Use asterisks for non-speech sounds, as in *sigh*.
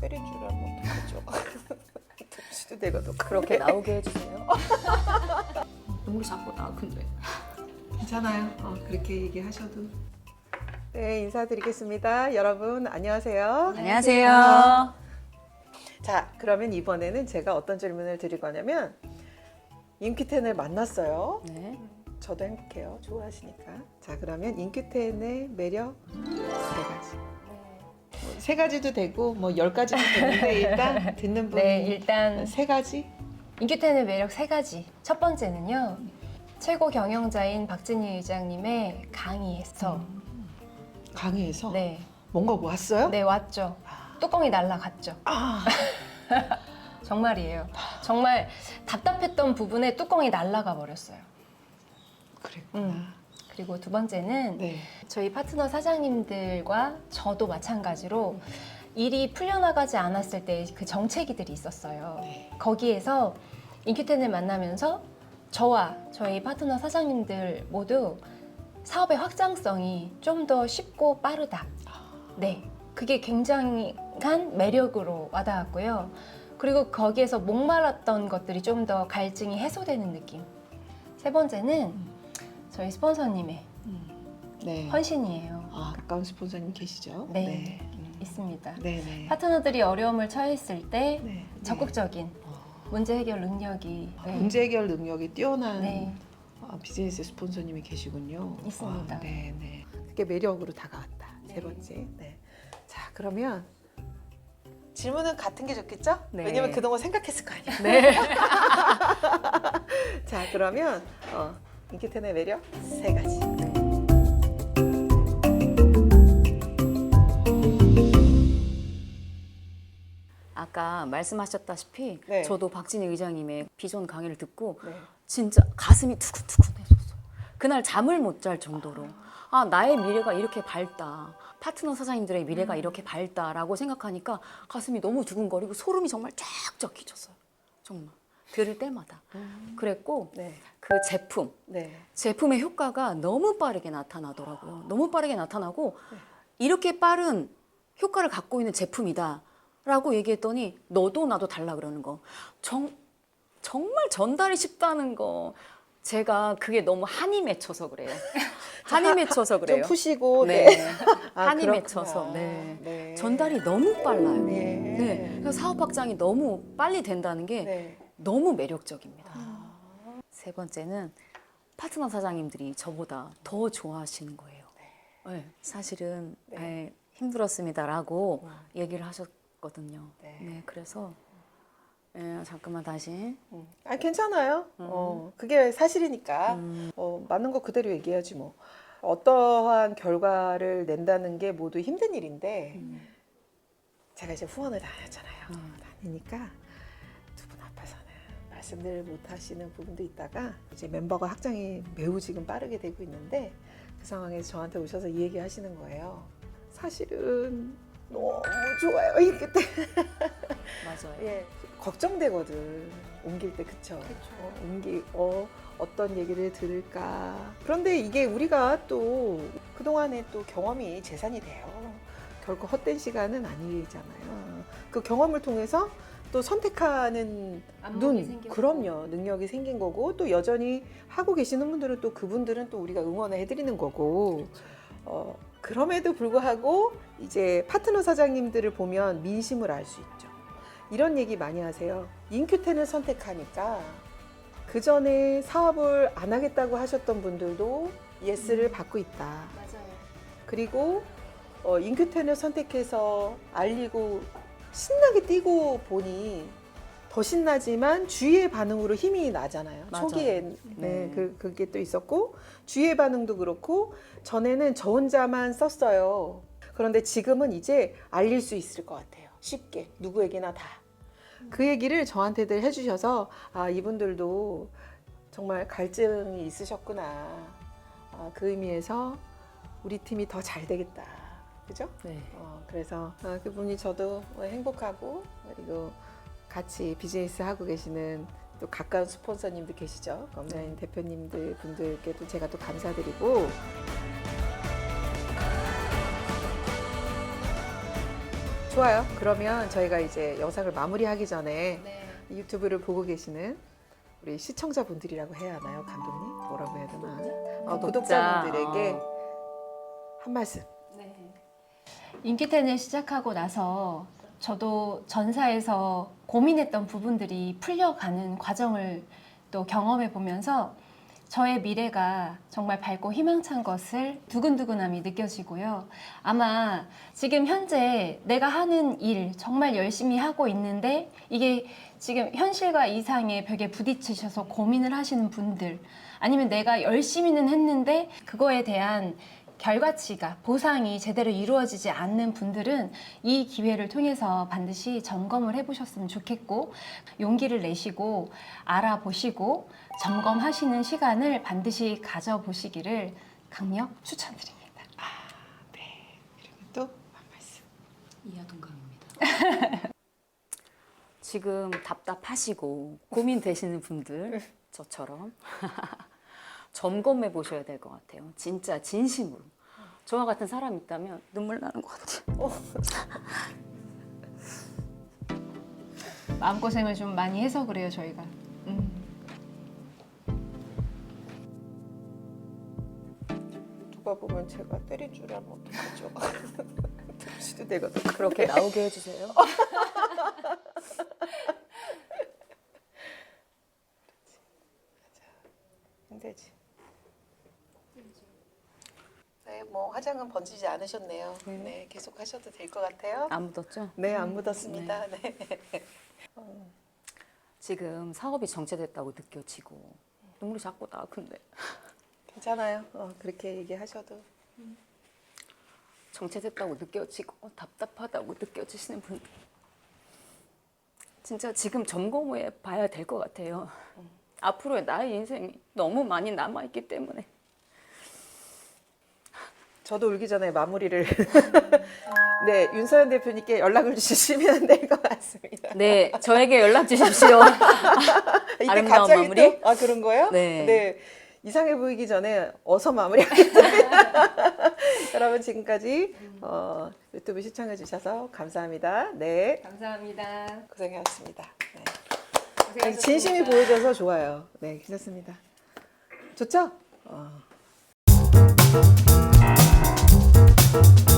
때릴 줄 알면 어떡하죠? 시도 내가 더 그렇게 나오게 해주세요. 눈물 자꾸 나 근데 괜찮아요. 어, 그렇게 얘기하셔도. 네, 인사드리겠습니다. 여러분, 안녕하세요. 안녕하세요. 자, 그러면 이번에는 제가 어떤 질문을 드릴 거냐면, 인큐텐을 만났어요. 네. 저도 행복해요. 좋아하시니까. 자, 그러면 인큐텐의 매력 세 가지. 뭐세 가지도 되고, 뭐 열 가지도 되는데, *laughs* 일단 듣는 분. 네, 일단 세 가지? 인큐텐의 매력 세 가지. 첫 번째는요. 최고 경영자인 박진희 의장님의 강의에서 강의에서 네, 뭔가 왔어요? 네 왔죠. 뚜껑이 날라갔죠. 아, *laughs* 정말이에요. 정말 답답했던 부분에 뚜껑이 날라가 버렸어요. 그랬구나. 음. 그리고 두 번째는 네. 저희 파트너 사장님들과 저도 마찬가지로 일이 풀려나가지 않았을 때 그 정체기들이 있었어요. 네. 거기에서 인큐텐을 만나면서 저와 저희 파트너 사장님들 모두 사업의 확장성이 좀 더 쉽고 빠르다. 네. 그게 굉장한 매력으로 와닿았고요. 그리고 거기에서 목말랐던 것들이 좀 더 갈증이 해소되는 느낌. 세 번째는 저희 스폰서님의 네. 헌신이에요. 아, 가까운 스폰서님 계시죠? 네. 음. 있습니다. 네, 네. 파트너들이 어려움을 처했을 때 네. 적극적인 어. 문제 해결 능력이 네. 문제 해결 능력이 뛰어난 네. 아, 비즈니스 스폰서님이 계시군요. 있습니다. 아, 네, 네. 그게 매력으로 다가왔다. 세 네. 번째. 네. 자, 그러면 질문은 같은 게 좋겠죠? 네. 왜냐면 그동안 생각했을 거 아니야. 네. *laughs* 자, 그러면 어, 인기텐의 매력 세 가지. 아까 말씀하셨다시피 네. 저도 박진희 의장님의 비전 강의를 듣고 네. 진짜 가슴이 두근두근해졌어요. 그날 잠을 못 잘 정도로 아 나의 미래가 이렇게 밝다. 파트너 사장님들의 미래가 이렇게 밝다라고 생각하니까 가슴이 너무 두근거리고 소름이 정말 쫙쫙 끼쳤어요. 정말 들을 때마다 그랬고 네. 그 제품 네. 제품의 효과가 너무 빠르게 나타나더라고요. 너무 빠르게 나타나고 이렇게 빠른 효과를 갖고 있는 제품이다. 라고 얘기했더니 너도 나도 달라 그러는 거. 정, 정말 전달이 쉽다는 거. 제가 그게 너무 한이 맺혀서 그래요. *laughs* 한이 맺혀서 좀 그래요. 푸시고 네. 네. *laughs* 아, 한이 그렇구나. 맺혀서 네. 네. 전달이 너무 빨라요. 네. 네. 그래서 사업 확장이 너무 빨리 된다는 게 네. 너무 매력적입니다. 세 번째는 파트너 사장님들이 저보다 더 좋아하시는 거예요. 네, 사실은 네. 네, 힘들었습니다라고 음. 얘기를 하셨거든요. 네. 네, 그래서 예, 잠깐만 다시. 음. 아 괜찮아요. 어, 그게 사실이니까 음, 어, 맞는 거 그대로 얘기해야지 뭐. 어떠한 결과를 낸다는 게 모두 힘든 일인데 음, 제가 이제 후원을 다녔잖아요. 음. 다니니까 말씀을 못 하시는 부분도 있다가 이제 멤버가 확장이 매우 지금 빠르게 되고 있는데 그 상황에서 저한테 오셔서 이 얘기 하시는 거예요. 사실은 너무 좋아요. 이렇게 때 맞아요. *laughs* 예, 걱정되거든. 옮길 때 그쵸? 어, 옮기 어 어떤 얘기를 들을까. 그런데 이게 우리가 또 그동안에 또 경험이 재산이 돼요. 결코 헛된 시간은 아니잖아요. 그 경험을 통해서 또 선택하는 눈, 그럼요. 능력이 생긴 거고 또 여전히 하고 계시는 분들은 또 그분들은 또 우리가 응원을 해드리는 거고 어, 그럼에도 불구하고 이제 파트너 사장님들을 보면 민심을 알 수 있죠. 이런 얘기 많이 하세요. 인큐텐을 선택하니까 그 전에 사업을 안 하겠다고 하셨던 분들도 예스를 받고 있다. 맞아요. 그리고 어, 인큐텐을 선택해서 알리고 신나게 뛰고 보니 더 신나지만 주위의 반응으로 힘이 나잖아요. 맞아요. 초기에 네, 네. 그, 그게 또 있었고 주위의 반응도 그렇고 전에는 저 혼자만 썼어요. 그런데 지금은 이제 알릴 수 있을 것 같아요. 쉽게 누구에게나 다. 그 얘기를 저한테들 해주셔서 아 이분들도 정말 갈증이 있으셨구나. 아, 그 의미에서 우리 팀이 더 잘 되겠다. 그죠? 네. 어, 그래서 어, 그분이 저도 행복하고 그리고 같이 비즈니스 하고 계시는 또 가까운 스폰서님도 계시죠. 검사인 대표님들 분들께도 제가 또 감사드리고 좋아요. 그러면 저희가 이제 영상을 마무리하기 전에 네. 유튜브를 보고 계시는 우리 시청자분들이라고 해야 하나요, 감독님? 뭐라고 해야 되나? 어, 구독자분들에게 한 말씀. 네. 인기텐을 시작하고 나서 저도 전사에서 고민했던 부분들이 풀려가는 과정을 또 경험해 보면서 저의 미래가 정말 밝고 희망찬 것을 두근두근함이 느껴지고요. 아마 지금 현재 내가 하는 일 정말 열심히 하고 있는데 이게 지금 현실과 이상의 벽에 부딪히셔서 고민을 하시는 분들 아니면 내가 열심히는 했는데 그거에 대한 결과치가 보상이 제대로 이루어지지 않는 분들은 이 기회를 통해서 반드시 점검을 해보셨으면 좋겠고 용기를 내시고 알아보시고 점검하시는 시간을 반드시 가져보시기를 강력 추천드립니다. 그리고 또 한 말씀. 이하 동감입니다. 지금 답답하시고 고민되시는 분들 저처럼 *laughs* 점검해 보셔야 될 것 같아요. 진짜 진심으로. 저와 같은 사람이 있다면 눈물 나는 것 같아요. 마음고생을 좀 많이 해서 그래요 저희가. 음. 누가 보면 제가 때린 줄 알면 어떡하죠? *laughs* 시도 되거든. 그렇게 나오게 해주세요. *laughs* 힘들지. 네, 뭐 화장은 번지지 않으셨네요. 네, 계속 하셔도 될 것 같아요. 안 묻었죠? 네, 안 묻었습니다. 네. *laughs* 지금 사업이 정체됐다고 느껴지고 눈물이 자꾸 나. 근데 *laughs* 괜찮아요. 어, 그렇게 얘기하셔도. 정체됐다고 느껴지고 답답하다고 느껴지시는 분들 진짜 지금 점검해 봐야 될 것 같아요. 앞으로의 나의 인생이 너무 많이 남아 있기 때문에 저도 울기 전에 마무리를. *laughs* 네, 윤서연 대표님께 연락을 주시면 될 것 같습니다. 네 저에게 연락 주십시오. *laughs* 이때 아름다운 갑자기 마무리? 또, 아 그런 거예요? 네. 이상해 보이기 전에 어서 마무리하겠습니다. *laughs* 여러분 지금까지 어, 유튜브 시청해 주셔서 감사합니다. 네, 감사합니다. 고생하셨습니다. 네. 아니, 진심이 보여져서 좋아요. 네, 괜찮습니다. 좋죠? 어. Thank you.